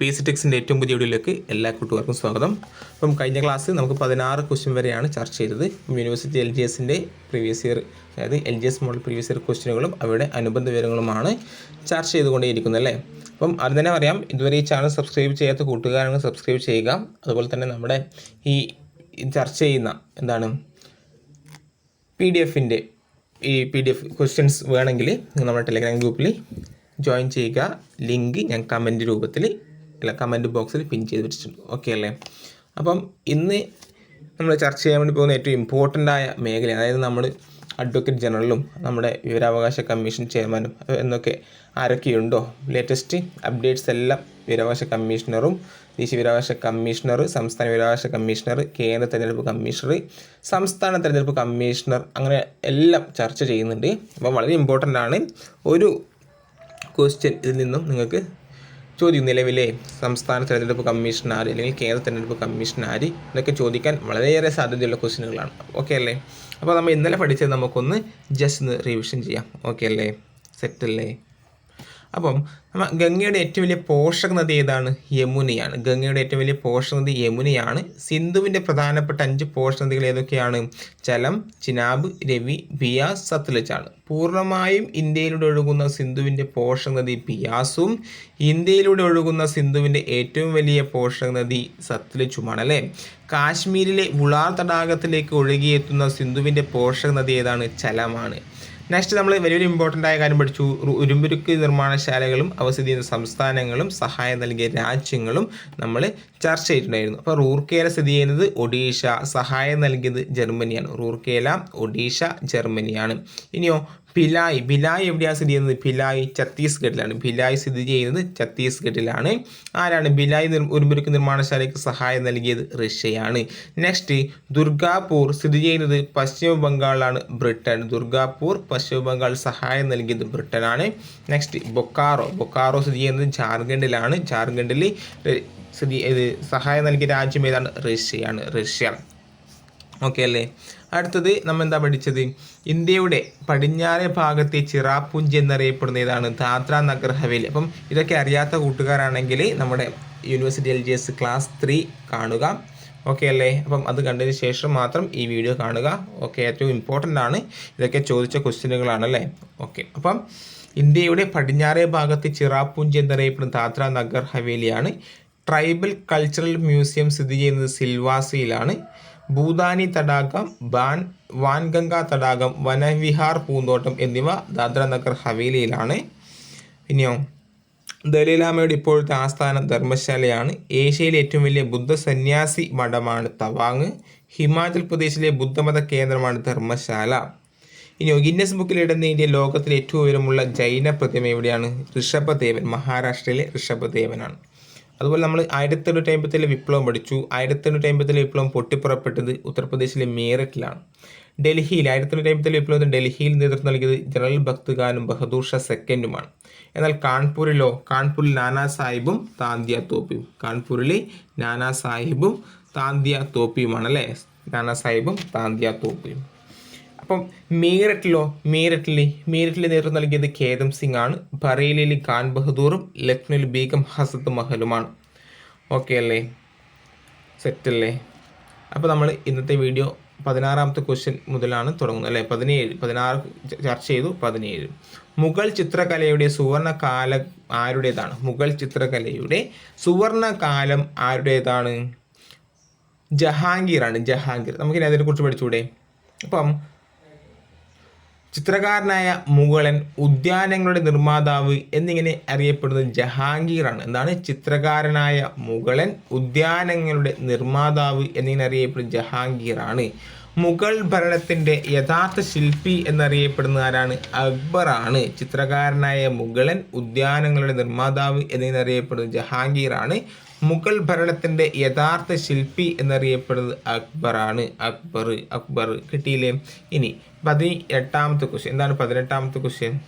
P C ടെക്സിന്റെ ഏറ്റവും പുതിയ വീഡിയോയിലേക്ക് എല്ലാ കൂട്ടുകാർക്കും സ്വാഗതം. അപ്പം കഴിഞ്ഞ ക്ലാസ് നമുക്ക് പതിനാറ് ക്വസ്റ്റ്യൻ വരെയാണ് ചർച്ച ചെയ്തത്. യൂണിവേഴ്സിറ്റി എൽ ജി എസിന്റെ പ്രീവിയസ് ഇയർ അതായത് L G S model previous year ക്വസ്റ്റ്യനുകളും അവയുടെ അനുബന്ധ വിവരങ്ങളുമാണ് ചർച്ച ചെയ്തുകൊണ്ടേയിരിക്കുന്നത് അല്ലേ? അപ്പം അത് തന്നെ പറയാം ഇതുവരെ ഈ ചാനൽ സബ്സ്ക്രൈബ് ചെയ്യാത്ത കൂട്ടുകാരാണ് സബ്സ്ക്രൈബ് ചെയ്യുക. അതുപോലെ തന്നെ നമ്മുടെ ഈ ചർച്ച ചെയ്യുന്ന എന്താണ് പി ഡി എഫിന്റെ ഈ പി ഡി എഫ് ക്വസ്റ്റ്യൻസ് വേണമെങ്കിൽ നമ്മുടെ ടെലിഗ്രാം ഗ്രൂപ്പിൽ ജോയിൻ ചെയ്യുക. ലിങ്ക് ഞാൻ കമന്റ് രൂപത്തിൽ അല്ല കമന്റ് ബോക്സിൽ പിൻ ചെയ്ത് വെച്ചിട്ടുണ്ട്. ഓക്കെ അല്ലേ? അപ്പം ഇന്ന് നമ്മൾ ചർച്ച ചെയ്യാൻ വേണ്ടി പോകുന്ന ഏറ്റവും ഇമ്പോർട്ടന്റ് ആയ മേഖല അതായത് നമ്മൾ അഡ്വക്കേറ്റ് ജനറലും നമ്മുടെ വിവരാവകാശ കമ്മീഷൻ ചെയർമാനും എന്നൊക്കെ ആരൊക്കെയുണ്ടോ? ലേറ്റസ്റ്റ് അപ്ഡേറ്റ്സ് എല്ലാം വിവരാവകാശ കമ്മീഷണറും ദേശീയ വിവരാവകാശ കമ്മീഷണർ സംസ്ഥാന വിവരാവകാശ കമ്മീഷണർ കേന്ദ്ര തിരഞ്ഞെടുപ്പ് കമ്മീഷണർ സംസ്ഥാന തിരഞ്ഞെടുപ്പ് കമ്മീഷണർ അങ്ങനെ എല്ലാം ചർച്ച ചെയ്യുന്നുണ്ട്. അപ്പോൾ വളരെ ഇമ്പോർട്ടന്റ് ആണ്. ഒരു ക്വസ്റ്റ്യൻ ഇതിൽ നിന്നും നിങ്ങൾക്ക് ചോദ്യം. നിലവിലെ സംസ്ഥാന തെരഞ്ഞെടുപ്പ് കമ്മീഷൻ ആര് അല്ലെങ്കിൽ കേന്ദ്ര തെരഞ്ഞെടുപ്പ് കമ്മീഷൻ ആര് എന്നൊക്കെ ചോദിക്കാൻ വളരെയേറെ സാധ്യതയുള്ള ക്വസ്റ്റ്യനുകളാണ് ഓക്കെ അല്ലേ? അപ്പോൾ നമ്മൾ ഇന്നലെ പഠിച്ചത് നമുക്കൊന്ന് ജസ്റ്റ് ഒന്ന് റിവിഷൻ ചെയ്യാം. ഓക്കെ അല്ലേ? സെറ്റ് അല്ലേ? അപ്പം ഗംഗയുടെ ഏറ്റവും വലിയ പോഷക നദി ഏതാണ്? യമുനയാണ്. ഗംഗയുടെ ഏറ്റവും വലിയ പോഷക നദി യമുനയാണ്. സിന്ധുവിന്റെ പ്രധാനപ്പെട്ട അഞ്ച് പോഷക നദികൾ ഏതൊക്കെയാണ്? ചലം ചിനാബ് രവി ബിയാസ് സത്ലജാണ്. പൂർണമായും ഇന്ത്യയിലൂടെ ഒഴുകുന്ന സിന്ധുവിന്റെ പോഷക നദി ബിയാസും ഇന്ത്യയിലൂടെ ഒഴുകുന്ന സിന്ധുവിന്റെ ഏറ്റവും വലിയ പോഷക നദി സത്ലജുമാണ് അല്ലേ? കാശ്മീരിലെ ഉളാർ തടാകത്തിലേക്ക് ഒഴുകിയെത്തുന്ന സിന്ധുവിന്റെ പോഷക നദി ഏതാണ്? ചലമാണ്. നെക്സ്റ്റ് നമ്മൾ വലിയൊരു ഇമ്പോർട്ടന്റ് ആയ കാര്യം പഠിച്ചു. ഉരുമ്പുരുക്ക് നിർമ്മാണശാലകളും അവ സ്ഥിതി ചെയ്യുന്ന സംസ്ഥാനങ്ങളും സഹായം നൽകിയ രാജ്യങ്ങളും നമ്മൾ ചർച്ച ചെയ്തിട്ടുണ്ടായിരുന്നു. അപ്പോൾ റൂർക്കേല സ്ഥിതി ചെയ്യുന്നത് ഒഡീഷ. സഹായം നൽകിയത് ജർമ്മനിയാണ്. റൂർക്കേല ഒഡീഷ ജർമ്മനിയാണ്. ഇനിയോ ഭിലായ് ഭിലായ് എവിടെയാണ് സ്ഥിതി ചെയ്യുന്നത്? ഭിലായ് ഛത്തീസ്ഗഡിലാണ്. ഭിലായ് സ്ഥിതി ചെയ്യുന്നത് ഛത്തീസ്ഗഡിലാണ്. ആരാണ്? ഭിലായ് നിർ ഉരുമ്പുരുക്ക് നിർമ്മാണശാലയ്ക്ക് സഹായം നൽകിയത് റഷ്യയാണ്. നെക്സ്റ്റ് ദുർഗാപൂർ സ്ഥിതി ചെയ്യുന്നത് പശ്ചിമ ബംഗാളിലാണ് ബ്രിട്ടൻ. ദുർഗാപൂർ പശ്ചിമ ബംഗാൾ സഹായം നൽകിയത് ബ്രിട്ടനാണ്. നെക്സ്റ്റ് ബൊക്കാറോ. ബൊക്കാറോ സ്ഥിതി ചെയ്യുന്നത് ജാർഖണ്ഡിലാണ്. ജാർഖണ്ഡിൽ സ്ഥിതി ഇത് സഹായം നൽകിയ രാജ്യം ഏതാണ്? റഷ്യയാണ്. റഷ്യ. ഓക്കെ അല്ലേ? അടുത്തത് നമ്മൾ എന്താ പഠിച്ചത്? ഇന്ത്യയുടെ പടിഞ്ഞാറേ ഭാഗത്തെ ചിറാപുഞ്ചി എന്നറിയപ്പെടുന്ന ഇതാണ് ദാദ്ര നഗർ ഹവേലി. അപ്പം ഇതൊക്കെ അറിയാത്ത കൂട്ടുകാരാണെങ്കിൽ നമ്മുടെ university L G S class three കാണുക. ഓക്കെ അല്ലേ? അപ്പം അത് കണ്ടതിന് ശേഷം മാത്രം ഈ വീഡിയോ കാണുക. ഓക്കെ ഏറ്റവും ഇമ്പോർട്ടന്റ് ആണ്. ഇതൊക്കെ ചോദിച്ച ക്വസ്റ്റ്യനുകളാണ് അല്ലേ? ഓക്കെ അപ്പം ഇന്ത്യയുടെ പടിഞ്ഞാറേ ഭാഗത്ത് ചിറാപുഞ്ചി എന്നറിയപ്പെടുന്ന ദാദ്ര നഗർ ഹവേലിയാണ്. ട്രൈബൽ കൾച്ചറൽ മ്യൂസിയം സ്ഥിതി ചെയ്യുന്നത് സിൽവാസിയിലാണ്. ഭൂതാനി തടാകം ബാൻ വാൻഗംഗ തടാകം വനവിഹാർ പൂന്തോട്ടം എന്നിവ ദാദ്ര നഗർ ഹവേലിയിലാണ്. പിന്നെയോ ദലൈലാമയുടെ ഇപ്പോഴത്തെ ആസ്ഥാനം ധർമ്മശാലയാണ്. ഏഷ്യയിലെ ഏറ്റവും വലിയ ബുദ്ധ സന്യാസി മഠമാണ് തവാങ്. ഹിമാചൽ പ്രദേശിലെ ബുദ്ധമത കേന്ദ്രമാണ് ധർമ്മശാല. ഇനി ഗിന്നസ് ബുക്കിൽ ഇടം നേടിയ ലോകത്തിലെ ഏറ്റവും ഉയരമുള്ള ജൈന പ്രതിമ എവിടെയാണ്? ഋഷഭദേവൻ മഹാരാഷ്ട്രയിലെ ഋഷഭദേവനാണ്. അതുപോലെ നമ്മൾ ആയിരത്തി എണ്ണൂറ്റി അമ്പത്തിലെ വിപ്ലവം പഠിച്ചു. ആയിരത്തി എണ്ണൂറ്റി അമ്പത്തിലെ വിപ്ലവം പൊട്ടിപ്പുറപ്പെട്ടത് ഉത്തർപ്രദേശിലെ മീററ്റിലാണ്. ഡൽഹിയിൽ ആയിരത്തി എണ്ണൂറ്റി അമ്പത്തിലെ വിപ്ലവത്തിന് ഡൽഹിയിൽ നേതൃത്വം നൽകിയത് ജനറൽ ഭക്ത്ഖാനും ബഹദൂർ ഷാ സെക്കൻഡുമാണ്. എന്നാൽ കാൺപൂരിലോ കാൺപൂരിൽ നാനാ സാഹിബും താന്തിയ തോപ്പിയും കാൺപൂരിലെ നാനാ സാഹിബും താന്തിയ തോപ്പിയുമാണ് അല്ലേ? നാനാ സാഹിബും താന്തിയ തോപ്പിയും. അപ്പം മീററ്റിലോ മീററ്റിൽ മീററ്റിൽ നേതൃത്വം നൽകിയത് ഖേദം സിംഗ് ആണ് ബറേലിയിൽ ഖാൻ ബഹദൂറും ലക്നൌവിൽ ബീഗം ഹസത്ത് മഹലുമാണ്. ഓക്കെ അല്ലേ? സെറ്റ് അല്ലേ അപ്പോൾ നമ്മൾ ഇന്നത്തെ വീഡിയോ പതിനാറാമത്തെ ക്വസ്റ്റ്യൻ മുതലാണ് തുടങ്ങുന്നത് അല്ലേ? പതിനേഴ് പതിനാറ് ചർച്ച ചെയ്തു പതിനേഴ്. മുഗൾ ചിത്രകലയുടെ സുവർണ കാലം ആരുടേതാണ്? മുഗൾ ചിത്രകലയുടെ സുവർണ കാലം ആരുടേതാണ്? ജഹാംഗീറാണ് ജഹാംഗീർ. നമുക്കിനി അതിനെക്കുറിച്ച് പഠിച്ചുകൂടെ അപ്പം ചിത്രകാരനായ മുഗളൻ ഉദ്യാനങ്ങളുടെ നിർമ്മാതാവ് എന്നിങ്ങനെ അറിയപ്പെടുന്നത് ജഹാംഗീറാണ്. എന്താണ്? ചിത്രകാരനായ മുഗളൻ ഉദ്യാനങ്ങളുടെ നിർമ്മാതാവ് എന്നിങ്ങനെ അറിയപ്പെടുന്നത് ജഹാംഗീറാണ്. മുഗൾ ഭരണത്തിന്റെ യഥാർത്ഥ ശില്പി എന്നറിയപ്പെടുന്ന ആരാണ്? അക്ബറാണ്. ചിത്രകാരനായ മുഗളൻ ഉദ്യാനങ്ങളുടെ നിർമ്മാതാവ് എന്നിങ്ങനെ അറിയപ്പെടുന്നത് ജഹാംഗീറാണ്. മുഗൾ ഭരണത്തിന്റെ യഥാർത്ഥ ശില്പി എന്നറിയപ്പെടുന്നത് അക്ബറാണ്. അക്ബർ അക്ബർ കിട്ടിയില്ലേ? ഇനി പതിനെട്ടാമത്തെ ക്വസ്റ്റ്യൻ എന്താണ് പതിനെട്ടാമത്തെ ക്വസ്റ്റ്യൻ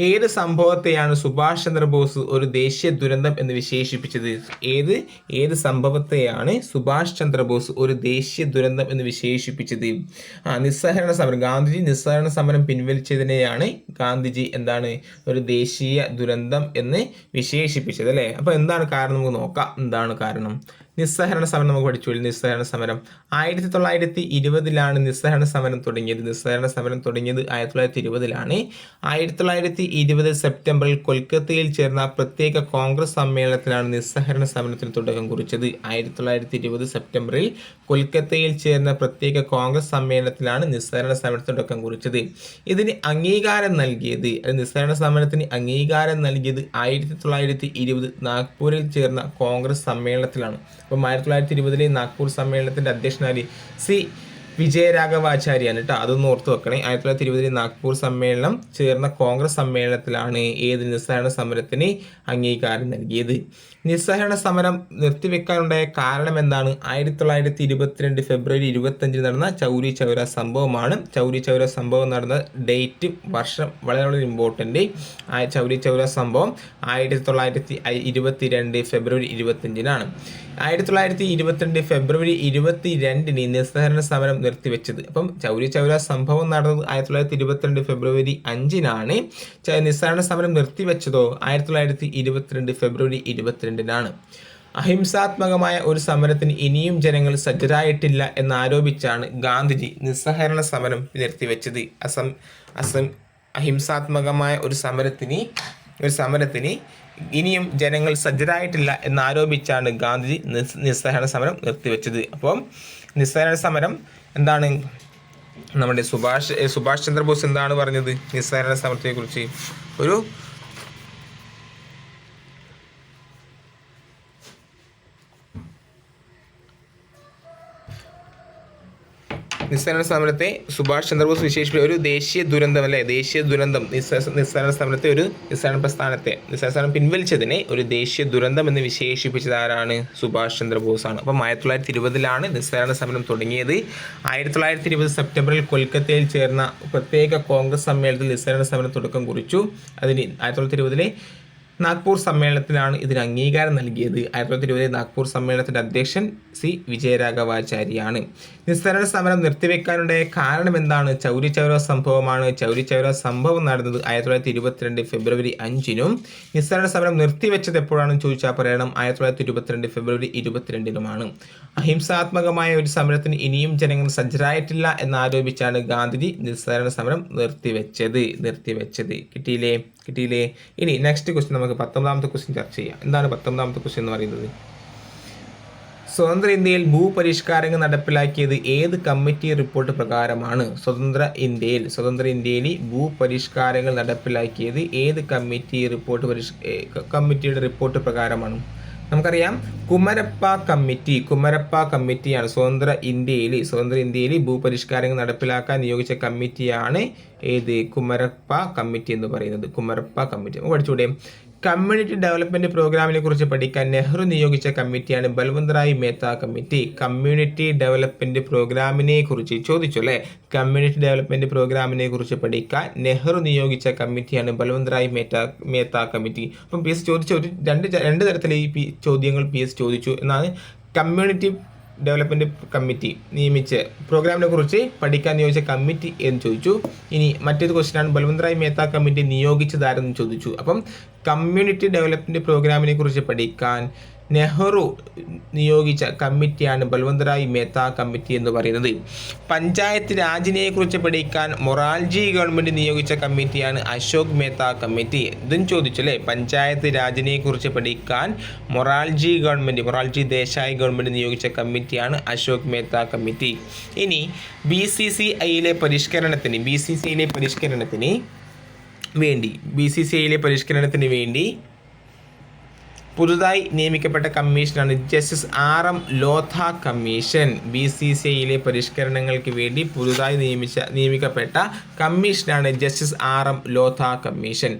ഏത് സംഭവത്തെയാണ് സുഭാഷ് ചന്ദ്രബോസ് ഒരു ദേശീയ ദുരന്തം എന്ന് വിശേഷിപ്പിച്ചത്? ഏത് ഏത് സംഭവത്തെയാണ് സുഭാഷ് ചന്ദ്രബോസ് ഒരു ദേശീയ ദുരന്തം എന്ന് വിശേഷിപ്പിച്ചത്? ആ നിസ്സഹരണ സമരം. ഗാന്ധിജി നിസ്സഹരണ സമരം പിൻവലിച്ചതിനെയാണ് ഗാന്ധിജി എന്താണ് ഒരു ദേശീയ ദുരന്തം എന്ന് വിശേഷിപ്പിച്ചത് അല്ലേ? അപ്പോൾ എന്താണ് കാരണം നമുക്ക് നോക്കാം. എന്താണ് കാരണം? നിസ്സഹരണ സമരം നമുക്ക് പഠിച്ചു നിസ്സഹരണ സമരം. ആയിരത്തി തൊള്ളായിരത്തി ഇരുപതിലാണ് നിസ്സഹരണ സമരം തുടങ്ങിയത്. നിസ്സഹരണ സമരം തുടങ്ങിയത് ആയിരത്തി തൊള്ളായിരത്തി ഇരുപതിലാണ് ആയിരത്തി തൊള്ളായിരത്തി ഇരുപത് സെപ്റ്റംബറിൽ കൊൽക്കത്തയിൽ ചേർന്ന പ്രത്യേക കോൺഗ്രസ് സമ്മേളനത്തിലാണ് നിസ്സഹരണ സമരത്തിന് തുടക്കം കുറിച്ചത്. ആയിരത്തി തൊള്ളായിരത്തി ഇരുപത് സെപ്റ്റംബറിൽ കൊൽക്കത്തയിൽ ചേർന്ന പ്രത്യേക കോൺഗ്രസ് സമ്മേളനത്തിലാണ് നിസ്സഹരണ സമരത്തിന് തുടക്കം കുറിച്ചത്. ഇതിന് അംഗീകാരം നൽകിയത് നിസ്സഹരണ സമരത്തിന് അംഗീകാരം നൽകിയത് ആയിരത്തി തൊള്ളായിരത്തി ഇരുപത് നാഗ്പൂരിൽ ചേർന്ന കോൺഗ്രസ് സമ്മേളനത്തിലാണ്. അപ്പം ആയിരത്തി തൊള്ളായിരത്തി ഇരുപതിലെ നാഗ്പൂർ സമ്മേളനത്തിന്റെ അധ്യക്ഷനായി സി വിജയരാഘവാചാര്യാണ് കേട്ടോ. അതൊന്ന് ഓർത്ത് വെക്കണേ. ആയിരത്തി തൊള്ളായിരത്തി ഇരുപതിലെ നാഗ്പൂർ സമ്മേളനം ചേർന്ന കോൺഗ്രസ് സമ്മേളനത്തിലാണ് ഏത് നിസ്സഹരണ സമരത്തിന് അംഗീകാരം നൽകിയത്. നിസ്സഹരണ സമരം നിർത്തിവെക്കാനുണ്ടായ കാരണം എന്താണ് ആയിരത്തി തൊള്ളായിരത്തി ഇരുപത്തിരണ്ട് ഫെബ്രുവരി ഇരുപത്തഞ്ചിന് നടന്ന ചൗരി ചൗര സംഭവമാണ്. ചൗരി ചൗര സംഭവം നടന്ന ഡേറ്റ് വർഷം വളരെ വളരെ ഇമ്പോർട്ടന്റ്. ചൗരി ചൗര സംഭവം ആയിരത്തി തൊള്ളായിരത്തി ഇരുപത്തിരണ്ട് ഫെബ്രുവരി ഇരുപത്തഞ്ചിനാണ് ആയിരത്തി തൊള്ളായിരത്തി ഇരുപത്തിരണ്ട് ഫെബ്രുവരി ഇരുപത്തി രണ്ടിന് നിസ്സഹരണ സമരം നിർത്തിവെച്ചത്. അപ്പം ചൗരി ചൗര സംഭവം നടന്നത് ആയിരത്തി തൊള്ളായിരത്തി ഇരുപത്തിരണ്ട് ഫെബ്രുവരി അഞ്ചിനാണ്. നിസ്സഹരണ സമരം നിർത്തിവെച്ചതോ ആയിരത്തി തൊള്ളായിരത്തി ഇരുപത്തിരണ്ട് ഫെബ്രുവരി ഇരുപത്തിരണ്ടിനാണ്. അഹിംസാത്മകമായ ഒരു സമരത്തിന് ഇനിയും ജനങ്ങൾ സജ്ജരായിട്ടില്ല എന്നാരോപിച്ചാണ് ഗാന്ധിജി നിസ്സഹരണ സമരം നിർത്തിവെച്ചത്. അസം അസം അഹിംസാത്മകമായ ഒരു സമരത്തിന് ഒരു സമരത്തിന് ഇനിയും ജനങ്ങൾ സജ്ജരായിട്ടില്ല എന്നാരോപിച്ചാണ് ഗാന്ധിജി നിസ്സഹരണ സമരം നിർത്തിവെച്ചത്. അപ്പം നിസ്സഹരണ സമരം എന്താണ്? നമ്മുടെ സുഭാഷ് സുഭാഷ് ചന്ദ്രബോസ് എന്താണ് പറഞ്ഞത്? നിസ്സഹരണ സമരത്തെക്കുറിച്ച്. ഒരു നിസ്സരണ സമരത്തെ സുഭാഷ് ചന്ദ്രബോസ് വിശേഷിപ്പിച്ച ഒരു ദേശീയ ദുരന്തം അല്ലേ? ദേശീയ ദുരന്തം. നിസ്സാരണ സമരത്തെ ഒരു നിസ്സാരണ പ്രസ്ഥാനത്തെ നിസ്സരണ സമരം പിൻവലിച്ചതിനെ ഒരു ദേശീയ ദുരന്തം എന്ന് വിശേഷിപ്പിച്ചത് ആരാണ്? സുഭാഷ് ചന്ദ്രബോസ് ആണ് അപ്പം ആയിരത്തി തൊള്ളായിരത്തി ഇരുപതിലാണ് നിസ്സാരണ സമരം തുടങ്ങിയത്. ആയിരത്തി തൊള്ളായിരത്തി ഇരുപത് സെപ്റ്റംബറിൽ കൊൽക്കത്തയിൽ ചേർന്ന പ്രത്യേക കോൺഗ്രസ് സമ്മേളനത്തിൽ നിസ്സാരണ സമരം തുടക്കം കുറിച്ചു. അതിന് ആയിരത്തി തൊള്ളായിരത്തി ഇരുപതിലെ നാഗ്പൂർ സമ്മേളനത്തിലാണ് ഇതിന് അംഗീകാരം നൽകിയത്. ആയിരത്തി തൊള്ളായിരത്തി നാഗ്പൂർ സമ്മേളനത്തിന്റെ അധ്യക്ഷൻ സി. വിജയരാഘവാചാര്യാണ്. നിസ്സരണ സമരം നിർത്തിവെക്കാനുണ്ടായ കാരണം എന്താണ് ചൗരി ചൗര സംഭവമാണ്. ചൗരി ചൗര സംഭവം നടന്നത് ആയിരത്തി തൊള്ളായിരത്തി ഇരുപത്തിരണ്ട് ഫെബ്രുവരി അഞ്ചിനും. നിസ്സരണ സമരം നിർത്തിവെച്ചത് എപ്പോഴാണെന്ന് ചോദിച്ചാൽ പറയണം. ആയിരത്തി തൊള്ളായിരത്തി ഇരുപത്തിരണ്ട് ഫെബ്രുവരി ഇരുപത്തിരണ്ടിനുമാണ്. അഹിംസാത്മകമായ ഒരു സമരത്തിന് ഇനിയും ജനങ്ങൾ സജ്ജരായിട്ടില്ല എന്നാരോപിച്ചാണ് ഗാന്ധിജി നിസ്സരണ സമരം നിർത്തിവെച്ചത്. നിർത്തിവെച്ചത്. കിട്ടിയില്ലേ? കിട്ടിയില്ലേ? ഇനി നെക്സ്റ്റ് ക്വസ്റ്റ്യൻ നമുക്ക് പത്തൊമ്പതാമത്തെ ക്വസ്റ്റ്യൻ ചർച്ച ചെയ്യാം. എന്താണ് പത്തൊമ്പതാമത്തെ ക്വസ്റ്റ്യൻ എന്ന് പറയുന്നത്? സ്വതന്ത്ര ഇന്ത്യയിൽ ഭൂപരിഷ്കാരങ്ങൾ നടപ്പിലാക്കിയത് ഏത് കമ്മിറ്റി റിപ്പോർട്ട് പ്രകാരമാണ്? സ്വതന്ത്ര ഇന്ത്യയിൽ സ്വതന്ത്ര ഇന്ത്യയിൽ ഭൂപരിഷ്കാരങ്ങൾ നടപ്പിലാക്കിയത് ഏത് കമ്മിറ്റി റിപ്പോർട്ട് പരിഷ് കമ്മിറ്റിയുടെ റിപ്പോർട്ട് പ്രകാരമാണ്? നമുക്കറിയാം കുമരപ്പ കമ്മിറ്റി കുമരപ്പ കമ്മിറ്റിയാണ് സ്വതന്ത്ര ഇന്ത്യയിൽ സ്വതന്ത്ര ഇന്ത്യയിൽ ഭൂപരിഷ്കാരങ്ങൾ നടപ്പിലാക്കാൻ നിയോഗിച്ച കമ്മിറ്റിയാണ് ഏത്? കുമരപ്പ കമ്മിറ്റി എന്ന് പറയുന്നത്. കുമരപ്പ കമ്മിറ്റി. പഠിച്ചൂടെ കമ്മ്യൂണിറ്റി ഡെവലപ്മെന്റ് പ്രോഗ്രാമിനെ കുറിച്ച് പഠിക്കാൻ നെഹ്റു നിയോഗിച്ച കമ്മിറ്റിയാണ് Balwant Rai Mehta committee. Community development പ്രോഗ്രാമിനെ കുറിച്ച് ചോദിച്ചു അല്ലേ? കമ്മ്യൂണിറ്റി ഡെവലപ്മെന്റ് പ്രോഗ്രാമിനെ കുറിച്ച് പഠിക്കാൻ നെഹ്റു നിയോഗിച്ച കമ്മിറ്റിയാണ് ബൽവന്ത് റായ് മേത്ത മേത്ത കമ്മിറ്റി. അപ്പം പി എസ് ചോദിച്ച ഒരു രണ്ട് രണ്ട് തരത്തിലെ ഈ ചോദ്യങ്ങൾ പി എസ് ചോദിച്ചു എന്നാണ് കമ്മ്യൂണിറ്റി ഡെവലപ്മെന്റ് കമ്മിറ്റി നിയമിച്ച്. പ്രോഗ്രാമിനെ കുറിച്ച് പഠിക്കാൻ നിയോഗിച്ച കമ്മിറ്റി എന്ന് ചോദിച്ചു. ഇനി മറ്റൊരു ക്വസ്റ്റ്യനാണ് ബൽവന്ത്രായ് മേത്ത കമ്മിറ്റി നിയോഗിച്ചതാരെന്ന് ചോദിച്ചു. അപ്പം കമ്മ്യൂണിറ്റി ഡെവലപ്മെന്റ് പ്രോഗ്രാമിനെ കുറിച്ച് പഠിക്കാൻ നെഹ്റു നിയോഗിച്ച കമ്മിറ്റിയാണ് ബൽവന്തറായ് മേത്ത കമ്മിറ്റി എന്ന് പറയുന്നത്. പഞ്ചായത്ത് രാജിനെ കുറിച്ച് പഠിക്കാൻ മൊറാൽജി ഗവൺമെന്റ് നിയോഗിച്ച കമ്മിറ്റിയാണ് അശോക് മേത്ത കമ്മിറ്റി. ഇതും ചോദിച്ചല്ലേ? പഞ്ചായത്ത് രാജിനെ കുറിച്ച് പഠിക്കാൻ മൊറാൽജി ഗവൺമെന്റ് മൊറാൽജി ദേശായി ഗവൺമെന്റ് നിയോഗിച്ച കമ്മിറ്റിയാണ് അശോക് മേത്ത കമ്മിറ്റി. ഇനി ബി സി സി ഐയിലെ പരിഷ്കരണത്തിന് ബി സി സി ഐയിലെ പരിഷ്കരണത്തിന് വേണ്ടി ബി സി സി ഐയിലെ പരിഷ്കരണത്തിന് വേണ്ടി പുതുതായി നിയമിക്കപ്പെട്ട കമ്മീഷനാണ് justice R M Lodha commission. B C C ഐയിലെ പരിഷ്കരണങ്ങൾക്ക് വേണ്ടി പുതുതായി നിയമിച്ച നിയമിക്കപ്പെട്ട കമ്മീഷനാണ് justice R M Lodha commission.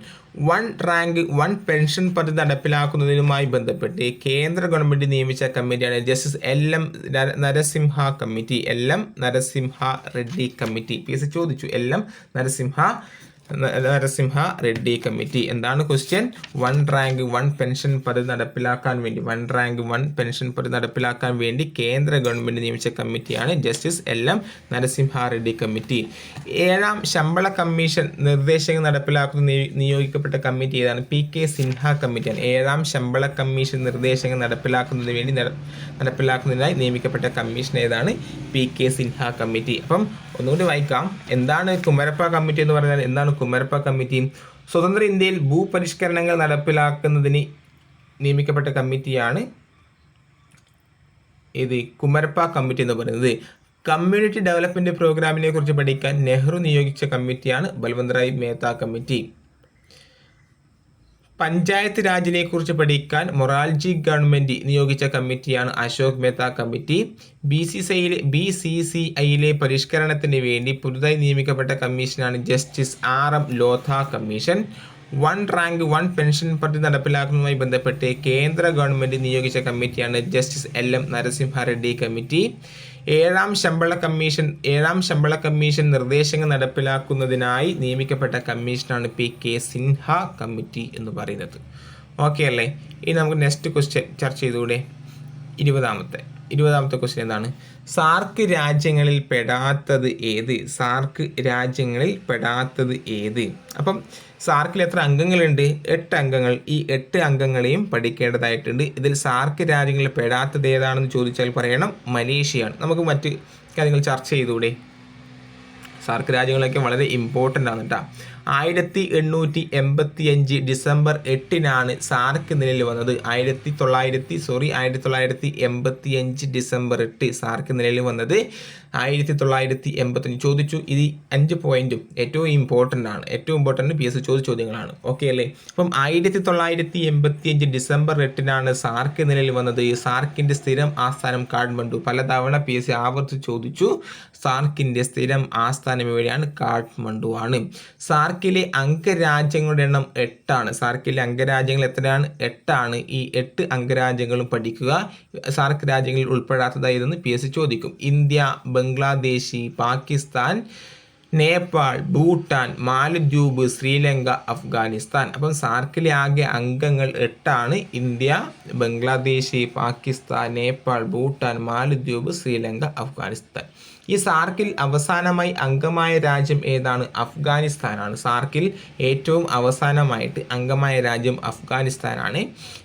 One rank one pension പദ്ധതി നടപ്പിലാക്കുന്നതിനുമായി ബന്ധപ്പെട്ട് കേന്ദ്ര ഗവൺമെന്റ് നിയമിച്ച കമ്മിറ്റിയാണ് justice L M Narasimha committee L M Narasimha Reddy committee. P S ചോദിച്ചു L M Narasimha Narasimha Reddy committee. എന്താണ് question one rank one pension പദ്ധതി നടപ്പിലാക്കാൻ വേണ്ടി വൺ റാങ്ക് വൺ പെൻഷൻ പദ്ധതി നടപ്പിലാക്കാൻ വേണ്ടി കേന്ദ്ര ഗവൺമെന്റ് നിയമിച്ച കമ്മിറ്റിയാണ് justice L M Narasimha Reddy committee. ഏഴാം ശമ്പള കമ്മീഷൻ നിർദ്ദേശങ്ങൾ നടപ്പിലാക്കുന്ന നിയോഗിക്കപ്പെട്ട കമ്മിറ്റി ഏതാണ്? പി കെ സിൻഹ കമ്മിറ്റിയാണ്. ഏഴാം ശമ്പള കമ്മീഷൻ നിർദ്ദേശങ്ങൾ നടപ്പിലാക്കുന്നതിന് വേണ്ടി നട- നടപ്പിലാക്കുന്നതിനായി നിയമിക്കപ്പെട്ട കമ്മീഷൻ ഏതാണ്? P K Sinha committee. അപ്പം ഒന്നുകൂടി വായിക്കാം. എന്താണ് കുമരപ്പ കമ്മിറ്റി എന്ന് പറഞ്ഞാൽ എന്താണ് കുമരപ്പ കമ്മിറ്റി? സ്വതന്ത്ര ഇന്ത്യയിൽ ഭൂപരിഷ്കരണങ്ങൾ നടപ്പിലാക്കുന്നതിന് നിയമിക്കപ്പെട്ട കമ്മിറ്റിയാണ് ഇത് കുമരപ്പ കമ്മിറ്റി എന്ന് പറയുന്നത്. കമ്മ്യൂണിറ്റി ഡെവലപ്മെന്റ് പ്രോഗ്രാമിനെ കുറിച്ച് പഠിക്കാൻ നെഹ്റു നിയോഗിച്ച കമ്മിറ്റിയാണ് ബൽവന്ത് റായ് മേത്ത കമ്മിറ്റി. പഞ്ചായത്ത് രാജിനെ കുറിച്ച് പഠിക്കാൻ മൊറാൽജി ഗവൺമെന്റ് നിയോഗിച്ച കമ്മിറ്റിയാണ് Ashok Mehta committee. B C സിയിലെ ബി സി സി ഐയിലെ പരിഷ്കരണത്തിന് വേണ്ടി പുതുതായി നിയമിക്കപ്പെട്ട കമ്മീഷനാണ് justice R M Lodha commission. One rank one pension പദ്ധതി നടപ്പിലാക്കുന്നതുമായി ബന്ധപ്പെട്ട് കേന്ദ്ര ഗവൺമെന്റ് നിയോഗിച്ച കമ്മിറ്റിയാണ് justice L M Narasimha Reddy committee. ഏഴാം ശമ്പള കമ്മീഷൻ ഏഴാം ശമ്പള കമ്മീഷൻ നിർദ്ദേശങ്ങൾ നടപ്പിലാക്കുന്നതിനായി നിയമിക്കപ്പെട്ട കമ്മീഷനാണ് പി കെ സിൻഹ കമ്മിറ്റി എന്ന് പറയുന്നത്. ഓക്കെ അല്ലേ? ഇനി നമുക്ക് നെക്സ്റ്റ് ക്വസ്റ്റ്യൻ ചർച്ച ചെയ്തുകൂടെ? ഇരുപതാമത്തെ ഇരുപതാമത്തെ ക്വസ്റ്റ്യൻ എന്താണ്? സാർക്ക് രാജ്യങ്ങളിൽ പെടാത്തത് ഏത്? സാർക്ക് രാജ്യങ്ങളിൽ പെടാത്തത് ഏത്? അപ്പം സാർക്കിൽ എത്ര അംഗങ്ങളുണ്ട്? എട്ട് അംഗങ്ങൾ. ഈ എട്ട് അംഗങ്ങളെയും പഠിക്കേണ്ടതായിട്ടുണ്ട്. ഇതിൽ സാർക്ക് രാജ്യങ്ങളിൽ പെടാത്തത് ഏതാണെന്ന് ചോദിച്ചാൽ പറയണം മലേഷ്യയാണ്. നമുക്ക് മറ്റ് കാര്യങ്ങൾ ചർച്ച ചെയ്തുകൂടെ? സാർക്ക് രാജ്യങ്ങളൊക്കെ വളരെ ഇമ്പോർട്ടന്റ് ആണ് കേട്ടോ ആയിരത്തി എണ്ണൂറ്റി എൺപത്തി അഞ്ച് ഡിസംബർ എട്ടിനാണ് സാർക്ക് നിലയിൽ വന്നത്. ആയിരത്തി തൊള്ളായിരത്തി സോറി ആയിരത്തി തൊള്ളായിരത്തി എൺപത്തി അഞ്ച് ഡിസംബർ എട്ട് സാർക്ക് നിലയിൽ വന്നത്. ആയിരത്തി തൊള്ളായിരത്തി എൺപത്തഞ്ച് ചോദിച്ചു ഇത് അഞ്ച് പോയിന്റും ഏറ്റവും ഇമ്പോർട്ടന്റ് ആണ്. ഏറ്റവും ഇമ്പോർട്ടന്റ് പി എസ് ചോദിച്ച ചോദ്യങ്ങളാണ്. ഓക്കെ അല്ലേ? അപ്പം ആയിരത്തി തൊള്ളായിരത്തി എൺപത്തി അഞ്ച് ഡിസംബർ എട്ടിനാണ് സാർക്ക് നിലയിൽ വന്നത്. സാർക്കിന്റെ സ്ഥിരം ആസ്ഥാനം കാഠ്മണ്ഡു. പലതവണ പി എസ് ആവർത്തിച്ച് ചോദിച്ചു സാർക്കിന്റെ സ്ഥിരം ആസ്ഥാനം എവിടെയാണ്? കാഠ്മണ്ഡു ആണ്. സാർക്കിലെ അംഗരാജ്യങ്ങളുടെ എണ്ണം എട്ടാണ്. സാർക്കിലെ അംഗരാജ്യങ്ങൾ എത്രയാണ്? എട്ടാണ്. ഈ എട്ട് അംഗരാജ്യങ്ങളും പഠിക്കുക. സാർക്ക് രാജ്യങ്ങളിൽ ഉൾപ്പെടാത്തതായതെന്ന് പി എസ് ചോദിക്കും. ഇന്ത്യ ബംഗ്ലാദേശ് പാകിസ്ഥാൻ നേപ്പാൾ ഭൂട്ടാൻ മാലദ്വീപ് ശ്രീലങ്ക അഫ്ഗാനിസ്ഥാൻ. അപ്പം സാർക്കിലെ ആകെ അംഗങ്ങൾ എട്ടാണ്. ഇന്ത്യ ബംഗ്ലാദേശ് പാകിസ്ഥാൻ നേപ്പാൾ ഭൂട്ടാൻ മാലദ്വീപ് ശ്രീലങ്ക അഫ്ഗാനിസ്ഥാൻ. ഈ സാർക്കിൽ അവസാനമായി അംഗമായ രാജ്യം ഏതാണ്? അഫ്ഗാനിസ്ഥാനാണ്. സാർക്കിൽ ഏറ്റവും അവസാനമായിട്ട് അംഗമായ രാജ്യം അഫ്ഗാനിസ്ഥാനാണ്.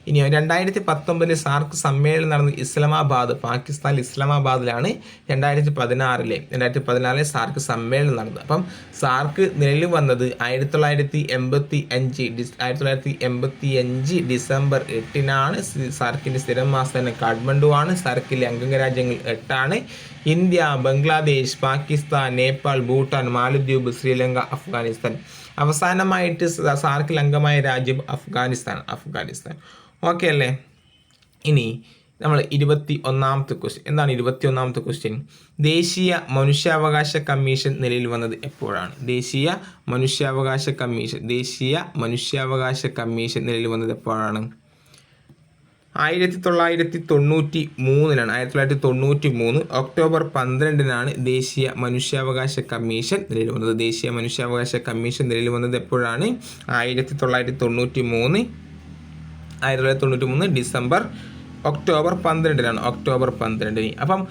ഇനി രണ്ടായിരത്തി പത്തൊമ്പതിൽ സാർക്ക് സമ്മേളനം നടന്ന ഇസ്ലാമാബാദ് പാകിസ്ഥാൻ ഇസ്ലാമാബാദിലാണ്. രണ്ടായിരത്തി പതിനാറിലെ രണ്ടായിരത്തി പതിനാറിലെ സാർക്ക് സമ്മേളനം നടന്നത്. അപ്പം സാർക്ക് നിലവിൽ വന്നത് ആയിരത്തി തൊള്ളായിരത്തി എൺപത്തി അഞ്ച് ഡിസ് ആയിരത്തി തൊള്ളായിരത്തി എൺപത്തി അഞ്ച് ഡിസംബർ എട്ടിനാണ്. സാർക്കിന്റെ സ്ഥിരം ആസ്ഥാനം കാഠ്മണ്ഡു ആണ് സാർക്കിലെ അംഗരാജ്യങ്ങൾ എട്ടാണ്. ഇന്ത്യ ബംഗ്ലാദേശ് പാകിസ്ഥാൻ നേപ്പാൾ ഭൂട്ടാൻ മാലദ്വീപ് ശ്രീലങ്ക അഫ്ഗാനിസ്ഥാൻ. അവസാനമായിട്ട് സാർക്കിൽ അംഗമായ രാജ്യം അഫ്ഗാനിസ്ഥാൻ അഫ്ഗാനിസ്ഥാൻ. ഓക്കെ അല്ലേ? ഇനി നമ്മൾ ഇരുപത്തി ഒന്നാമത്തെ ക്വസ്റ്റ്യൻ എന്താണ് ഇരുപത്തി ഒന്നാമത്തെ ക്വസ്റ്റ്യൻ ദേശീയ മനുഷ്യാവകാശ കമ്മീഷൻ നിലയിൽ വന്നത് എപ്പോഴാണ്? ദേശീയ മനുഷ്യാവകാശ കമ്മീഷൻ. ദേശീയ മനുഷ്യാവകാശ കമ്മീഷൻ നിലയിൽ വന്നത് എപ്പോഴാണ്? ആയിരത്തി തൊള്ളായിരത്തി തൊണ്ണൂറ്റി മൂന്നിലാണ് ആയിരത്തി തൊള്ളായിരത്തി തൊണ്ണൂറ്റി മൂന്ന് ഒക്ടോബർ പന്ത്രണ്ടിനാണ് ദേശീയ മനുഷ്യാവകാശ കമ്മീഷൻ നിലയിൽ വന്നത് ദേശീയ മനുഷ്യാവകാശ കമ്മീഷൻ നിലയിൽ വന്നത് എപ്പോഴാണ്? ആയിരത്തി തൊള്ളായിരത്തി തൊണ്ണൂറ്റി മൂന്ന് ആയിരത്തി തൊള്ളായിരത്തി തൊണ്ണൂറ്റി മൂന്ന് ഡിസംബർ ഒക്ടോബർ പന്ത്രണ്ടിനാണ് ഒക്ടോബർ പന്ത്രണ്ടിന് അപ്പം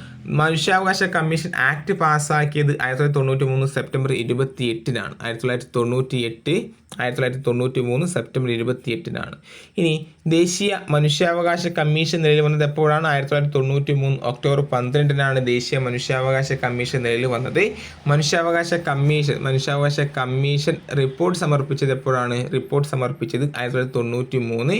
മനുഷ്യാവകാശ കമ്മീഷൻ ആക്ട് പാസ്സാക്കിയത് ആയിരത്തി തൊള്ളായിരത്തി തൊണ്ണൂറ്റി മൂന്ന് സെപ്റ്റംബർ ഇരുപത്തി എട്ടിനാണ് ആയിരത്തി തൊള്ളായിരത്തി തൊണ്ണൂറ്റി എട്ട് ആയിരത്തി തൊള്ളായിരത്തി തൊണ്ണൂറ്റി മൂന്ന് സെപ്റ്റംബർ ഇരുപത്തി എട്ടിനാണ് ഇനി ദേശീയ മനുഷ്യാവകാശ കമ്മീഷൻ നിലയിൽ വന്നത് എപ്പോഴാണ്? ആയിരത്തി തൊള്ളായിരത്തി തൊണ്ണൂറ്റി മൂന്ന് ഒക്ടോബർ പന്ത്രണ്ടിനാണ് ദേശീയ മനുഷ്യാവകാശ കമ്മീഷൻ നിലയിൽ വന്നത്. മനുഷ്യാവകാശ കമ്മീഷൻ മനുഷ്യാവകാശ കമ്മീഷൻ റിപ്പോർട്ട് സമർപ്പിച്ചത് എപ്പോഴാണ്? റിപ്പോർട്ട് സമർപ്പിച്ചത് ആയിരത്തി തൊള്ളായിരത്തി തൊണ്ണൂറ്റി മൂന്ന്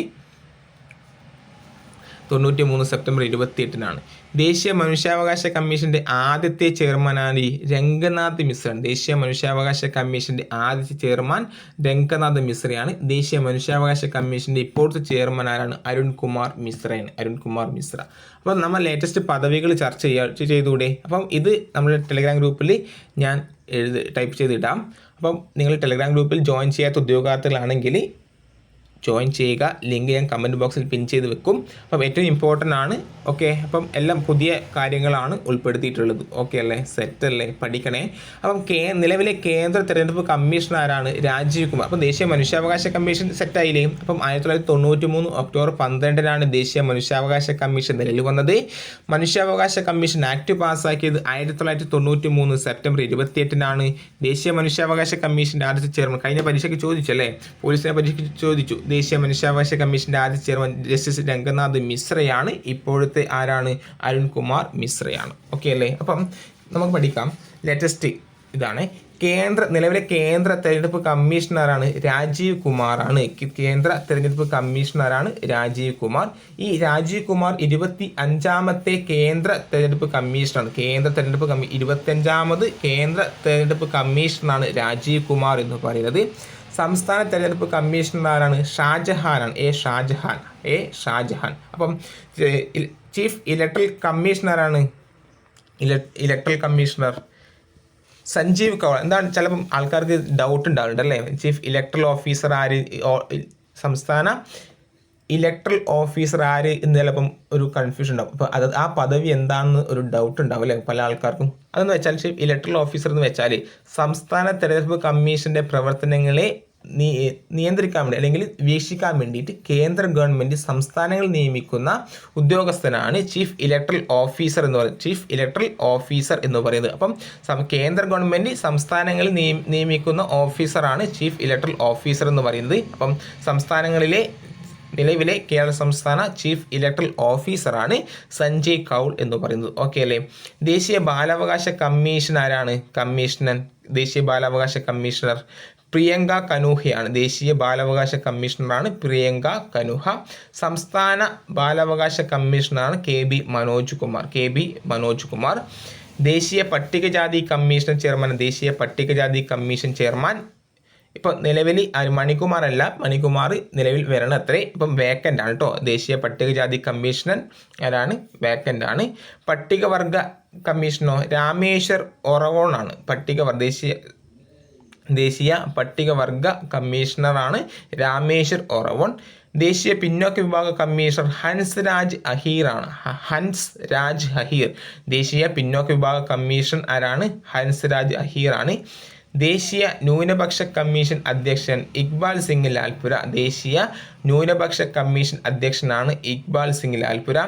തൊണ്ണൂറ്റി മൂന്ന് സെപ്റ്റംബർ ഇരുപത്തി എട്ടിനാണ് ദേശീയ മനുഷ്യാവകാശ കമ്മീഷന്റെ ആദ്യത്തെ ചെയർമാനായി രംഗനാഥ് മിശ്രൻ ദേശീയ മനുഷ്യാവകാശ കമ്മീഷന്റെ ആദ്യത്തെ ചെയർമാൻ രംഗനാഥ് മിശ്രയാണ്. ദേശീയ മനുഷ്യാവകാശ കമ്മീഷന്റെ ഇപ്പോഴത്തെ ചെയർമാൻ ആരാണ് അരുൺ കുമാർ മിശ്രയാണ്. അരുൺ കുമാർ മിശ്ര. അപ്പോൾ നമ്മൾ ലേറ്റസ്റ്റ് പദവികൾ ചർച്ച ചെയ്യാ ചെയ്തുകൂടെ? അപ്പം ഇത് നമ്മുടെ ടെലിഗ്രാം ഗ്രൂപ്പിൽ ഞാൻ എഴുതി ടൈപ്പ് ചെയ്തിടാം. അപ്പം നിങ്ങൾ ടെലിഗ്രാം ഗ്രൂപ്പിൽ ജോയിൻ ചെയ്യാത്ത ഉദ്യോഗാർത്ഥികളാണെങ്കിൽ ജോയിൻ ചെയ്യുക. ലിങ്ക് ഞാൻ കമന്റ് ബോക്സിൽ പിൻ ചെയ്ത് വെക്കും. അപ്പം ഏറ്റവും ഇമ്പോർട്ടന്റ് ആണ്. ഓക്കെ അപ്പം എല്ലാം പുതിയ കാര്യങ്ങളാണ് ഉൾപ്പെടുത്തിയിട്ടുള്ളത്. ഓക്കെ അല്ലേ? സെറ്റ് അല്ലേ? പഠിക്കണേ. അപ്പം കേ നിലവിലെ കേന്ദ്ര തെരഞ്ഞെടുപ്പ് കമ്മീഷൻ ആരാണ്? രാജീവ് കുമാർ. അപ്പം ദേശീയ മനുഷ്യാവകാശ കമ്മീഷൻ സെറ്റായില്ലേ അപ്പം ആയിരത്തി തൊള്ളായിരത്തി തൊണ്ണൂറ്റി മൂന്ന് ഒക്ടോബർ പന്ത്രണ്ടിനാണ് ദേശീയ മനുഷ്യാവകാശ കമ്മീഷൻ നിലവിൽ വന്നത്. മനുഷ്യാവകാശ കമ്മീഷൻ ആക്ട് പാസ്സാക്കിയത് ആയിരത്തി തൊള്ളായിരത്തി തൊണ്ണൂറ്റി മൂന്ന് സെപ്റ്റംബർ ഇരുപത്തിയെട്ടിനാണ്. ദേശീയ മനുഷ്യാവകാശ കമ്മീഷന്റെ ആദ്യത്തെ ചെയർമാൻ കഴിഞ്ഞ പരീക്ഷയ്ക്ക് ചോദിച്ചല്ലേ? പോലീസിനെ പരീക്ഷയ്ക്ക് ചോദിച്ചു. ദേശീയ മനുഷ്യാവകാശ കമ്മീഷന്റെ ആദ്യ ചെയർമാൻ ജസ്റ്റിസ് രംഗനാഥ് മിശ്രയാണ്. ഇപ്പോഴത്തെ ആരാണ്? അരുൺകുമാർ മിശ്രയാണ്. ഓക്കെ അല്ലേ? അപ്പം നമുക്ക് പഠിക്കാം. ലേറ്റസ്റ്റ് ഇതാണ്. കേന്ദ്ര നിലവിലെ കേന്ദ്ര തെരഞ്ഞെടുപ്പ് കമ്മീഷണറാണ് രാജീവ് കുമാറാണ്. കേന്ദ്ര തെരഞ്ഞെടുപ്പ് കമ്മീഷണറാണ് രാജീവ് കുമാർ. ഈ രാജീവ് കുമാർ ഇരുപത്തി അഞ്ചാമത്തെ കേന്ദ്ര തെരഞ്ഞെടുപ്പ് കമ്മീഷണറാണ്. കേന്ദ്ര തെരഞ്ഞെടുപ്പ് കമ്മീ ഇരുപത്തഞ്ചാമത് കേന്ദ്ര തെരഞ്ഞെടുപ്പ് കമ്മീഷണറാണ് രാജീവ് കുമാർ എന്ന് പറയുന്നത്. സംസ്ഥാന തെരഞ്ഞെടുപ്പ് കമ്മീഷണറാണ് ഷാജഹാനാണ്. എ ഷാജഹാൻ. എ ഷാജഹാൻ. അപ്പം chief electoral കമ്മീഷണറാണ്. Electoral commissioner. Sanjeev Kaul. എന്താണ് ചിലപ്പം ആൾക്കാർക്ക് ഡൗട്ട് ഉണ്ടാവുന്നുണ്ട് അല്ലേ ചീഫ് ഇലക്ട്രൽ ഓഫീസർ ആര് സംസ്ഥാന ഇലക്ട്രൽ ഓഫീസർ ആര് എന്ന് ചിലപ്പം ഒരു കൺഫ്യൂഷൻ ഉണ്ടാവും. അപ്പോൾ അത് ആ പദവി എന്താണെന്ന് ഒരു ഡൗട്ട് ഉണ്ടാവും അല്ലേ പല ആൾക്കാർക്കും? അതെന്ന് വെച്ചാൽ ചീഫ് ഇലക്ട്രൽ ഓഫീസർ എന്ന് വെച്ചാൽ സംസ്ഥാന തെരഞ്ഞെടുപ്പ് കമ്മീഷന്റെ പ്രവർത്തനങ്ങളെ നിയന്ത്രിക്കാൻ വേണ്ടി അല്ലെങ്കിൽ വീക്ഷിക്കാൻ വേണ്ടിയിട്ട് കേന്ദ്ര ഗവൺമെന്റ് സംസ്ഥാനങ്ങൾ നിയമിക്കുന്ന ഉദ്യോഗസ്ഥനാണ് ചീഫ് ഇലക്ട്രൽ ഓഫീസർ എന്ന് പറയുന്നത്. ചീഫ് ഇലക്ട്രൽ ഓഫീസർ എന്ന് പറയുന്നത്. അപ്പം കേന്ദ്ര ഗവൺമെന്റ് സംസ്ഥാനങ്ങളിൽ നിയമിക്കുന്ന ഓഫീസറാണ് ചീഫ് ഇലക്ട്രൽ ഓഫീസർ എന്ന് പറയുന്നത്. അപ്പം സംസ്ഥാനങ്ങളിലെ നിലവിലെ കേരള സംസ്ഥാന ചീഫ് ഇലക്ട്രൽ ഓഫീസറാണ് സഞ്ജയ് കൗൾ എന്ന് പറയുന്നത്. ഓക്കെ അല്ലേ? ദേശീയ ബാലാവകാശ കമ്മീഷൻ ആരാണ് കമ്മീഷണർ ദേശീയ ബാലാവകാശ കമ്മീഷണർ. പ്രിയങ്ക കനൂഹയാണ്. ദേശീയ ബാലാവകാശ കമ്മീഷണറാണ് പ്രിയങ്ക കനുഹ. സംസ്ഥാന ബാലാവകാശ കമ്മീഷണറാണ് K B Manoj Kumar K B Manoj Kumar ദേശീയ പട്ടികജാതി കമ്മീഷൻ ചെയർമാൻ ദേശീയ പട്ടികജാതി കമ്മീഷൻ ചെയർമാൻ. ഇപ്പം നിലവിൽ അല്ല മണികുമാർ നിലവിൽ വരണം അത്രേ ഇപ്പം വേക്കന്റ് ആണ് കേട്ടോ ദേശീയ പട്ടികജാതി കമ്മീഷണൻ ആരാണ്? വേക്കന്റ് ആണ്. പട്ടികവർഗ കമ്മീഷനോ രാമേശ്വർ ഒറവോണാണ് പട്ടികവർഗ ദേശീയ ദേശീയ പട്ടികവർഗ കമ്മീഷണറാണ് രാമേശ്വർ ഒറവോൺ. ദേശീയ പിന്നോക്ക വിഭാഗ കമ്മീഷണർ ഹൻസ് രാജ് അഹീറാണ്. ഹൻസ് രാജ് അഹീർ. ദേശീയ പിന്നോക്ക വിഭാഗ കമ്മീഷൻ ആരാണ്? ഹൻസ് രാജ് അഹീറാണ്. ദേശീയ ന്യൂനപക്ഷ കമ്മീഷൻ അധ്യക്ഷൻ ഇക്ബാൽ സിംഗ് ലാൽപുര. ദേശീയ ന്യൂനപക്ഷ കമ്മീഷൻ അധ്യക്ഷനാണ് ഇക്ബാൽ സിംഗ് ലാൽപുര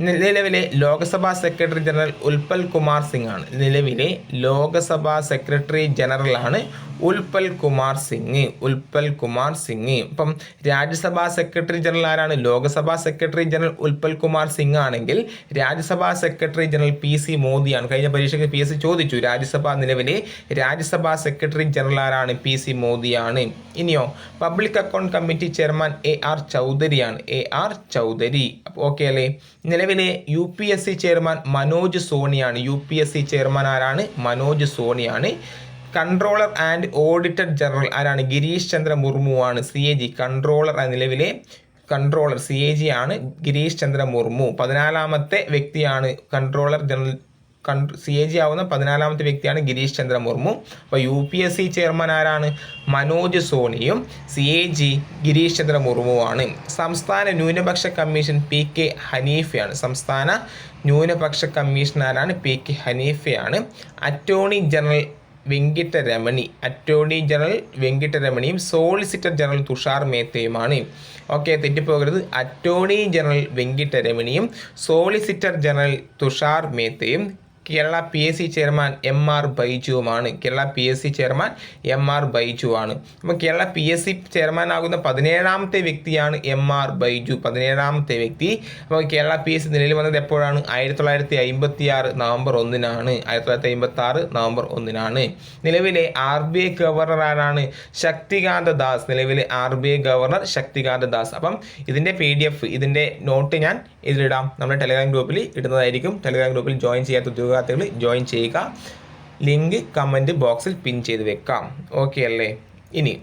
നിലവിലെ ലോക്സഭാ സെക്രട്ടറി ജനറൽ ഉൽപൽ കുമാർ സിംഗ് ആണ് നിലവിലെ ലോക്സഭാ സെക്രട്ടറി ജനറലാണ് ഉൽപൽ കുമാർ സിംഗ്. ഉൽപൽ കുമാർ സിംഗ്. ഇപ്പം രാജ്യസഭാ സെക്രട്ടറി ജനറൽ ആരാണ്? ലോക്സഭാ സെക്രട്ടറി ജനറൽ ഉൽപൽ കുമാർ സിംഗ് ആണെങ്കിൽ Rajya Sabha secretary general P C മോദിയാണ്. കഴിഞ്ഞ പരീക്ഷയ്ക്ക് പി എസ് ചോദിച്ചു. രാജ്യസഭാ നിലവിലെ രാജ്യസഭാ സെക്രട്ടറി ജനറൽ ആരാണ്? പി സി മോദിയാണ്. ഇനിയോ public account committee chairman A R ചൗധരിയാണ്. A R Chaudhary. Okay അല്ലേ? നിലവിലെ U P S C chairman Manoj സോണിയാണ്. U P S C chairman ആരാണ്? മനോജ് സോണിയാണ്. കൺട്രോളർ ആൻഡ് ഓഡിറ്റർ ജനറൽ ആരാണ്? ഗിരീഷ് ചന്ദ്ര മുർമു ആണ്. സി എ ജി കൺട്രോളർ നിലവിലെ controller C A G ആണ് ഗിരീഷ് ചന്ദ്ര മുർമു. പതിനാലാമത്തെ വ്യക്തിയാണ് controller general C A G ആവുന്ന പതിനാലാമത്തെ വ്യക്തിയാണ് ഗിരീഷ് ചന്ദ്ര മുർമു അപ്പോൾ U P S C chairman ആരാണ്? Manoj സോണിയും C A G Girish Chandra മുർമുവാണ് സംസ്ഥാന ന്യൂനപക്ഷ കമ്മീഷൻ പി കെ ഹനീഫയാണ്. സംസ്ഥാന ന്യൂനപക്ഷ കമ്മീഷൻ ആരാണ്? P K ഹനീഫയാണ്. Attorney general Venkataramani attorney general വെങ്കിട്ടരമണിയും solicitor general Tushar മേത്തയുമാണ്. ഓക്കെ തെറ്റിപ്പോകരുത്. അറ്റോർണി ജനറൽ വെങ്കിട്ടരമണിയും solicitor general Tushar മേത്തയും Kerala P S C chairman M R ബൈജുവുമാണ്. Kerala P S C chairman M R ബൈജുവാണ്. അപ്പോൾ Kerala P S C chairman ആകുന്ന പതിനേഴാമത്തെ വ്യക്തിയാണ് M R Baiju. പതിനേഴാമത്തെ വ്യക്തി. അപ്പോൾ കേരള പി എസ് സി നിലയിൽ വന്നത് എപ്പോഴാണ്? ആയിരത്തി തൊള്ളായിരത്തി അമ്പത്തി ആറ് നവംബർ ഒന്നിനാണ്. ആയിരത്തി തൊള്ളായിരത്തി അമ്പത്തി ആറ് നവംബർ ഒന്നിനാണ്. നിലവിലെ ആർ ബി ഐ ഗവർണർ ആരാണ്? ശക്തികാന്ത ദാസ്. നിലവിലെ R B I governor Shaktikanta Das. അപ്പം ഇതിന്റെ പി ഡി എഫ് ഇതിന്റെ നോട്ട് ഞാൻ ഇതിലിടാം. നമ്മുടെ ടെലിഗ്രാം ഗ്രൂപ്പിൽ ഇടുന്നതായിരിക്കും. ടെലിഗ്രാം ഗ്രൂപ്പിൽ ജോയിൻ ചെയ്യാത്ത ഉദ്യോഗാർത്ഥികൾ ജോയിൻ ചെയ്യുക. ലിങ്ക് കമന്റ് ബോക്സിൽ പിൻ ചെയ്ത് വെക്കാം. ഓക്കെ അല്ലേ? ഇനി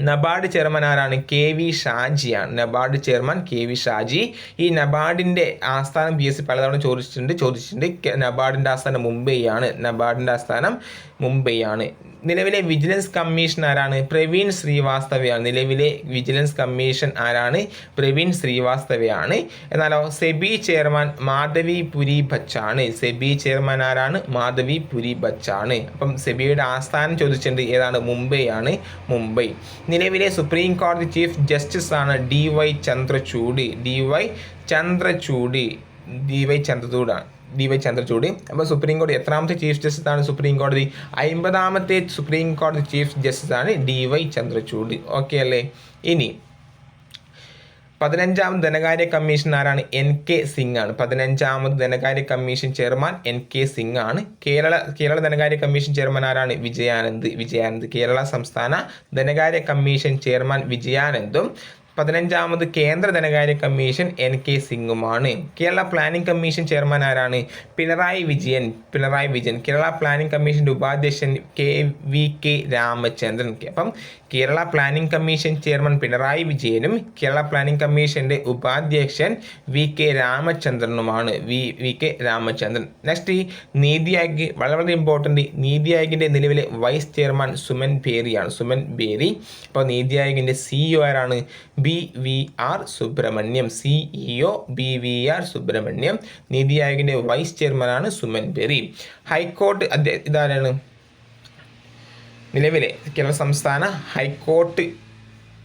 നബാർഡ് ചെയർമാൻ ആരാണ്? K V ഷാജിയാണ്. NABARD chairman K V Shaji. ഈ നബാർഡിന്റെ ആസ്ഥാനം പി എസ് സി പലതവണ ചോദിച്ചിട്ടുണ്ട് ചോദിച്ചിട്ടുണ്ട്. നബാർഡിന്റെ ആസ്ഥാനം മുംബൈയാണ് നബാർഡിന്റെ ആസ്ഥാനം മുംബൈയാണ് നിലവിലെ വിജിലൻസ് കമ്മീഷൻ ആരാണ്? പ്രവീൺ ശ്രീവാസ്തവയാണ്. നിലവിലെ വിജിലൻസ് കമ്മീഷൻ ആരാണ്? പ്രവീൺ ശ്രീവാസ്തവയാണ്. എന്നാലോ സെബി ചെയർമാൻ മാധവി പുരി ബച്ചാണ്. സെബി ചെയർമാൻ ആരാണ്? മാധവി പുരി ബച്ചാണ്. അപ്പം സെബിയുടെ ആസ്ഥാനം ചോദിച്ചിട്ടുണ്ട്. ഏതാണ്? മുംബൈ ആണ് മുംബൈ. നിലവിലെ സുപ്രീം കോടതി ചീഫ് ജസ്റ്റിസ് ആണ് D Y Chandrachud. D Y Chandrachud. D Y ചന്ദ്രചൂഡാണ്. D Y Chandrachud. അപ്പോൾ സുപ്രീം കോടതി എത്രാമത്തെ ചീഫ് ജസ്റ്റിസ് ആണ് സുപ്രീം കോടതി അമ്പതാമത്തെ സുപ്രീം കോടതി ചീഫ് ജസ്റ്റിസ് ആണ് ഡി വൈ ചന്ദ്രചൂഡ്. ഓക്കെ അല്ലേ? ഇനി പതിനഞ്ചാമത് ധനകാര്യ കമ്മീഷൻ ആരാണ്? എൻ കെ സിംഗ് ആണ്. പതിനഞ്ചാമത് ധനകാര്യ commission chairman N K Singh ആണ്. കേരള കേരള ധനകാര്യ കമ്മീഷൻ ചെയർമാൻ ആരാണ്? വിജയാനന്ദ് വിജയാനന്ദ്. കേരള സംസ്ഥാന ധനകാര്യ കമ്മീഷൻ ചെയർമാൻ വിജയാനന്ദും പതിനഞ്ചാമത് കേന്ദ്ര ധനകാര്യ കമ്മീഷൻ എൻ കെ സിംഗുമാണ്. കേരള പ്ലാനിംഗ് കമ്മീഷൻ ചെയർമാൻ ആരാണ്? പിണറായി വിജയൻ. പിണറായി വിജയൻ. കേരള പ്ലാനിംഗ് കമ്മീഷന്റെ ഉപാധ്യക്ഷൻ കെ വി കെ രാമചന്ദ്രൻ. അപ്പം Kerala planning commission chairman Pinarayi വിജയനും കേരള പ്ലാനിംഗ് കമ്മീഷന്റെ ഉപാധ്യക്ഷൻ V K രാമചന്ദ്രനുമാണ്. V V K Ramachandran. Next NITI Aayog വളരെ വളരെ ഇമ്പോർട്ടന്റ് നീതി ആയോഗിന്റെ നിലവിലെ വൈസ് ചെയർമാൻ സുമൻ ബേരിയാണ് സുമൻ ബേരി അപ്പോൾ നീതി ആയോഗിന്റെ സിഇഒ ആരാണ്? B V R Subrahmanyam. CEO B V R Subrahmanyam. NITI ആയോഗിന്റെ vice ചെയർമാനാണ് സുമൻ ബേരി അദ്ദേഹം ഇതാരാണ്? നിലവിലെ കേരള സംസ്ഥാന ഹൈക്കോർട്ട്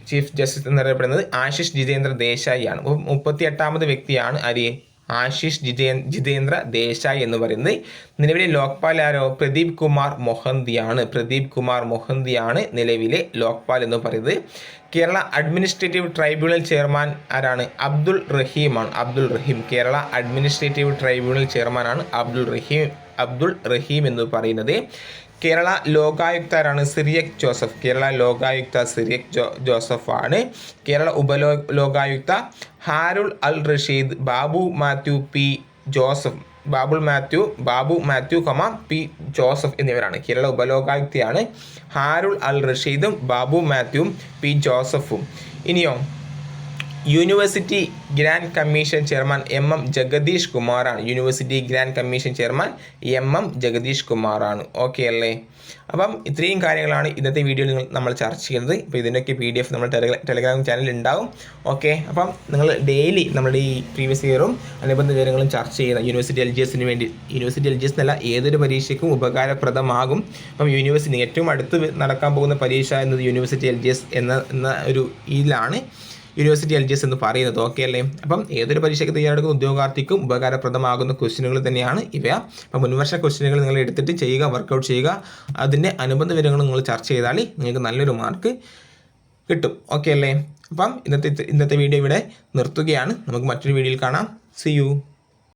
ചീഫ് ജസ്റ്റിസ് എന്നറിയപ്പെടുന്നത് ആശിഷ് ജിതേന്ദ്ര ദേശായി ആണ്. മുപ്പത്തി എട്ടാമത് വ്യക്തിയാണ് ആര്? ആശിഷ് ജിതേ ജിതേന്ദ്ര ദേശായി എന്ന് പറയുന്നത്. നിലവിലെ ലോക്പാൽ ആരോ? പ്രദീപ് കുമാർ മൊഹന്തിയാണ്. പ്രദീപ് കുമാർ മൊഹന്തിയാണ് നിലവിലെ ലോക്പാൽ എന്ന് പറയുന്നത്. കേരള അഡ്മിനിസ്ട്രേറ്റീവ് ട്രൈബ്യൂണൽ ചെയർമാൻ ആരാണ്? അബ്ദുൾ റഹീമാണ് അബ്ദുൾ റഹീം. കേരള അഡ്മിനിസ്ട്രേറ്റീവ് ട്രൈബ്യൂണൽ ചെയർമാനാണ് അബ്ദുൾ റഹീം അബ്ദുൾ റഹീം എന്ന് പറയുന്നത്. കേരള ലോകായുക്തരാണ് സിറിയക് ജോസഫ്. കേരള ലോകായുക്ത സിറിയക് ജോ ജോസഫാണ്. കേരള ഉപലോ ലോകായുക്ത ഹാരുൾ അൽ റഷീദ് ബാബു മാത്യു പി ജോസഫ്. ബാബുൾ മാത്യു ബാബു മാത്യു കൊമ പി ജോസഫ് എന്നിവരാണ്. കേരള ഉപലോകായുക്തയാണ് ഹാരുൾ അൽ റഷീദും ബാബു മാത്യുവും പി ജോസഫും. ഇനിയോ university grant commission chairman M M Jagadish കുമാറാണ് university grant commission chairman M M Jagadish കുമാറാണ് ഓക്കെ അല്ലേ? അപ്പം ഇത്രയും കാര്യങ്ങളാണ് ഇന്നത്തെ വീഡിയോയിൽ നിങ്ങൾ നമ്മൾ ചർച്ച ചെയ്യുന്നത്. ഇപ്പോൾ ഇതിന്റെയൊക്കെ പി ഡി എഫ് നമ്മൾ ടെലിഗ്രാം ചാനലിൽ ഉണ്ടാവും. ഓക്കെ അപ്പം നിങ്ങൾ ഡെയിലി നമ്മുടെ ഈ പ്രീവിയസ് ഇയറും അനുബന്ധ വിവരങ്ങളും ചർച്ച ചെയ്യുന്ന യൂണിവേഴ്സിറ്റി എൽ ജി എസിന് വേണ്ടി യൂണിവേഴ്സിറ്റി എൽ ജി എസ് എന്നല്ല ഏതൊരു പരീക്ഷയ്ക്കും ഉപകാരപ്രദമാകും. അപ്പം യൂണിവേഴ്സിറ്റി ഏറ്റവും അടുത്ത് നടക്കാൻ പോകുന്ന പരീക്ഷ എന്നത് യൂണിവേഴ്സിറ്റി എൽ ജി എസ് എന്ന ഒരു ഇതിലാണ്. യൂണിവേഴ്സിറ്റി എൽ ജി എസ് എന്ന് പറയുന്നത്. ഓക്കെ അല്ലേ? അപ്പം ഏതൊരു പരീക്ഷയ്ക്ക് തയ്യാറെടുക്കുന്ന ഉദ്യോഗാർത്ഥിക്കും ഉപകാരപ്രദമാകുന്ന ക്വസ്റ്റ്യനുകൾ തന്നെയാണ് ഇവ. അപ്പം മുൻവർഷ ക്വസ്റ്റ്യനുകൾ നിങ്ങൾ എടുത്തിട്ട് ചെയ്യുക വർക്കൗട്ട് ചെയ്യുക. അതിന്റെ അനുബന്ധ വിവരങ്ങൾ നിങ്ങൾ ചർച്ച ചെയ്താൽ നിങ്ങൾക്ക് നല്ലൊരു മാർക്ക് കിട്ടും. ഓക്കെ അല്ലേ? അപ്പം ഇന്നത്തെ ഇന്നത്തെ വീഡിയോ ഇവിടെ നിർത്തുകയാണ്. നമുക്ക് മറ്റൊരു വീഡിയോയിൽ കാണാം. C U